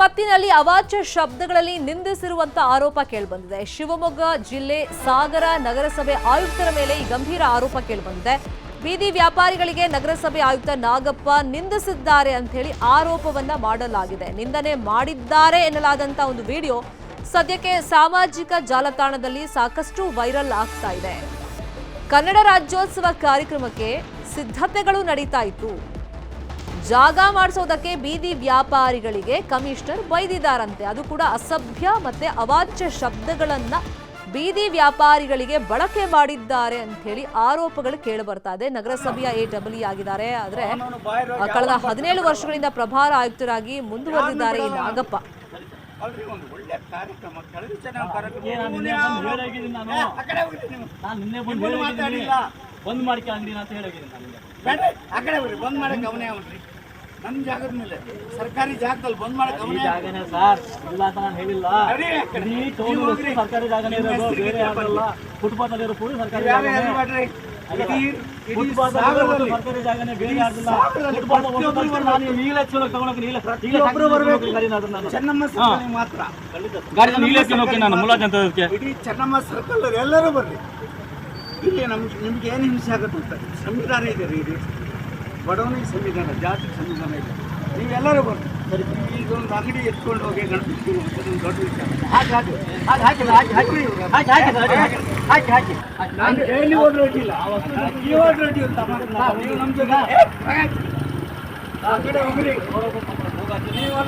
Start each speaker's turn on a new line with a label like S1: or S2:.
S1: ಮತ್ತಿನಲ್ಲಿ ಅವಾಚ್ಯ ಶಬ್ದಗಳಲ್ಲಿ ನಿಂದಿಸಿರುವಂತ ಆರೋಪ ಕೇಳಿಬಂದಿದೆ. ಶಿವಮೊಗ್ಗ ಜಿಲ್ಲೆ ಸಾಗರ ನಗರಸಭೆ ಆಯುಕ್ತರ ಮೇಲೆ ಈ ಗಂಭೀರ ಆರೋಪ ಕೇಳಿಬಂದಿದೆ. ಬೀದಿ ವ್ಯಾಪಾರಿಗಳಿಗೆ ನಗರಸಭೆ ಆಯುಕ್ತ ನಾಗಪ್ಪ ನಿಂದಿಸಿದ್ದಾರೆ ಅಂತ ಹೇಳಿ ಆರೋಪವನ್ನ ಮಾಡಲಾಗಿದೆ. ನಿಂದನೆ ಮಾಡಿದ್ದಾರೆ ಎನ್ನಲಾದಂತ ಒಂದು ವಿಡಿಯೋ ಸದ್ಯಕ್ಕೆ ಸಾಮಾಜಿಕ ಜಾಲತಾಣದಲ್ಲಿ ಸಾಕಷ್ಟು ವೈರಲ್ ಆಗ್ತಾ ಇದೆ. ಕನ್ನಡ ರಾಜ್ಯೋತ್ಸವ ಕಾರ್ಯಕ್ರಮಕ್ಕೆ ಸಿದ್ಧತೆಗಳು ನಡೀತಾ ಇತ್ತು. ಜಾಗ ಮಾಡಿಸೋದಕ್ಕೆ ಬೀದಿ ವ್ಯಾಪಾರಿಗಳಿಗೆ ಕಮಿಷನರ್ ಬೈದಿದ್ದಾರಂತೆ. ಅದು ಕೂಡ ಅಸಭ್ಯ ಮತ್ತೆ ಅವಾಚ್ಯ ಶಬ್ದಗಳನ್ನ ಬೀದಿ ವ್ಯಾಪಾರಿಗಳಿಗೆ ಬಳಕೆ ಮಾಡಿದ್ದಾರೆ ಅಂತ ಹೇಳಿ ಆರೋಪಗಳು ಕೇಳಿ ಬರ್ತಾ ಇದೆ. ನಗರಸಭೆಯ ಎ ಡಬ್ಲ್ಯೂ ಆಗಿದ್ದಾರೆ. ಆದ್ರೆ ಕಳೆದ ಹದಿನೇಳು ವರ್ಷಗಳಿಂದ ಪ್ರಭಾರ ಆಯುಕ್ತರಾಗಿ ಮುಂದುವರೆದಿದ್ದಾರೆ ಈ ನಾಗಪ್ಪ.
S2: ಬಂದ್ ಒಂದು ಒಳ್ಳೆ ಕಾರ್ಯಕ್ರಮ ಕಳೆದ ಚೆನ್ನಾಗಿ ಕಾರ್ಯಕ್ರಮ
S3: ಏ, ನಾನು ನಿನ್ನೆ ಹೇಳಿ ನಾನು.
S2: ಆ ಕಡೆ ಹೋಗ್ರಿ ನೀವು.
S3: ನಾನು ನಿನ್ನೆ ಬಂದು
S2: ನಿಮ್ಮನ್ನು
S3: ಹೇಳಿ ಹೋಗಿದ್ದೀನಿ.
S2: ಮಾತಾಡಿಲ್ಲ.
S3: ಬಂದ್ ಮಾಡ್ಕೆ ಅವನೇ ಅಂತ ಹೇಳಿ ಹೋಗಿದ್ದೀನಿ ನಾನು ನಿನ್ನೆ.
S2: ಜಾಗದ ಮೇಲೆ ಸರ್ಕಾರಿ ಜಾಗದಲ್ಲಿ ಬಂದ್ ಮಾಡಕ್
S3: ಈ ಜಾಗನೇ ಸರ್ ಇಲ್ಲ ಅಂತ ನಾನು ಹೇಳಿಲ್ಲ
S2: ಅದೇ ಆ ಕಡೆ.
S3: ಇಡೀ ಟೌನ್
S2: ಹೋಗ್ರಿ.
S3: ಸರ್ಕಾರಿ ಜಾಗನೇ ಇರೋದು ಬೇರೆ ಫುಟ್ಪಾತ್ ಪೂರಿ ಸರ್ಕಾರಿ ಜಾಗನೇ.
S2: ಯಾರು ಮಾಡ್ರಿ ಇಡೀ ಇಡೀ
S3: ಫುಟ್ಪಾತ್ ಅಲ್ಲಿ ಸರ್ಕಾರಿ ಜಾಗನೇ ಬೇರೆ
S2: ಇಡೀ
S3: ಯಾರ್ದಿಲ್ಲ.
S2: ಸಾಗರದಲ್ಲಿ
S3: ಫುಟ್ಪಾತ್ ಒಂದು
S2: ಬರ್ಬೇಕು.
S3: ನಾನು ಈಗಲೇ ಚಲೋ
S2: ಬರ್ಬೇಕು.
S3: ಗಾಡಿನ ಅದನ್ನ ನಾನು.
S2: ಚೆನ್ನಮ್ಮ ಸರ್ಕಲ್ ಮಾತ್ರ
S3: ಗಾಡಿ ನಾನು ಈಗಲೇ ನಾನು ಮುಲಾಜ್ ಅಂತ ಅದಕ್ಕೆ
S2: ಇಡೀ ಚೆನ್ನಮ್ಮ ಸರ್ಕಲ್ ಎಲ್ಲರೂ ಬರ್ರಿ ಇಲ್ಲಿ ನಮ್ಗೆ ನಿಮ್ಗೆ ಏನು ಹಿಂಸೆ ಆಗುತ್ತೆ ಅಂತ ಸಂವಿಧಾನ ಇದೆ ರೀ ಇದು ಬಡವನಿಗೆ ಸಂವಿಧಾನ ಜಾತಿ ಸಂವಿಧಾನ ಇದೆ ನೀವೆಲ್ಲರೂ ಬರ್ತೀವಿ ಸರಿ ಒಂದು ಅಂಗಡಿ ಎತ್ಕೊಂಡು ಹೋಗಿ ಗಣಪತಿ ಒಂದು ದೊಡ್ಡ ವಿಚಾರ ಹಾಕಿ ಹಾಕಿ ಹಾಕಿ ಹಾಕಿ ಹಾಕಿ ಹಾಕಿ ಹಾಕಿ ಹಾಕಿ ಹಾಕಿ ಹಾಕಿ ನಾನು ಡೈಲಿ ಓಡ್ ಇಲ್ಲ ಈ ಓಡ್ ರೊಟ್ಟಿ ಅಂತ ನೀವು ನಮ್ಮ ಜೊತೆ ಆ ಕಡೆ ಹೋಗ್ರಿ ನೀವು